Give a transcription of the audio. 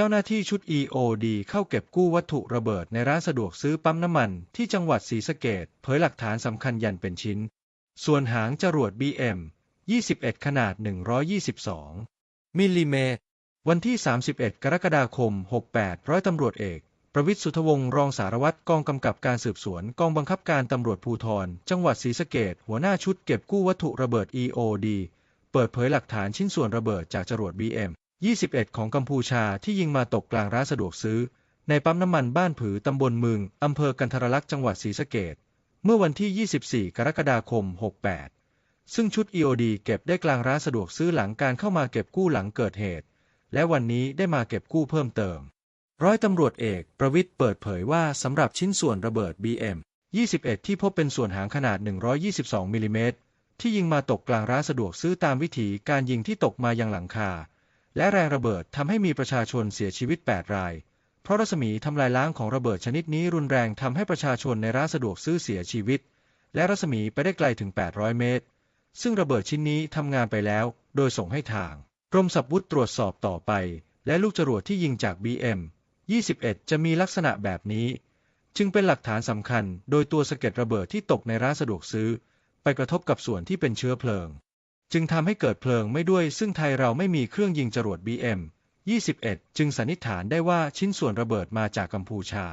เจ้าหน้าที่ชุด EOD เข้าเก็บกู้วัตถุระเบิดในร้านสะดวกซื้อปั๊มน้ำมันที่จังหวัดศรีสะเกษเผยหลักฐานสำคัญยันเป็นชิ้น ส่วนหางจรวด BM 21 ขนาด 122 มิลลิเมตร วันที่ 31 กรกฎาคม 68 ร้อยตำรวจเอก ประวิทย์สุทธวงศ์รองสารวัตรกองกำกับการสืบสวนกองบังคับการตำรวจภูธร จังหวัดศรีสะเกษหัวหน้าชุดเก็บกู้วัตถุระเบิด EOD เปิดเผยหลักฐานชิ้นส่วนระเบิดจากจรวด BM 21 ของกัมพูชาที่ยิงมาตกกลางร้านสะดวกซื้อ ในปั๊มน้ำมันบ้านผือตำบลเมืองอำเภอกันทรลักษณ์จังหวัดศรีสะเกษเมื่อวันที่ 24 กรกฎาคม 68 ซึ่งชุด EOD เก็บได้กลางร้านสะดวกซื้อหลังการเข้ามาเก็บกู้หลังเกิดเหตุ และวันนี้ได้มาเก็บกู้เพิ่มเติม ร้อยตำรวจเอกประวิทย์เปิดเผยว่าสำหรับชิ้นส่วนระเบิด BM 21 ที่พบเป็นส่วนหางขนาด 122 มิลลิเมตรที่ยิงมาตกกลางร้านสะดวกซื้อตามวิถีการยิงที่ตกมายังหลังคา และแรงระเบิดทำให้มีประชาชนเสียชีวิต 8 ราย เพราะรัศมีทำลายล้างของระเบิดชนิดนี้รุนแรงทำให้ประชาชนในร้านสะดวกซื้อเสียชีวิต และรัศมีไปได้ไกลถึง 800 เมตร ซึ่งระเบิดชิ้นนี้ทำงานไปแล้ว โดยส่งให้ทางกรมสับวุธตรวจสอบต่อไป และลูกจรวดที่ยิงจาก BM 21 จะมีลักษณะแบบนี้ จึงเป็นหลักฐานสำคัญ โดยตัวสะเก็ดระเบิดที่ตกในร้านสะดวกซื้อ ไปกระทบกับส่วนที่เป็นเชื้อเพลิง จึงทำให้เกิดเพลิงไม่ด้วย ซึ่งไทยเราไม่มีเครื่องยิงจรวด BM 21 จึงสันนิษฐานได้ว่าชิ้นส่วนระเบิดมาจากกัมพูชา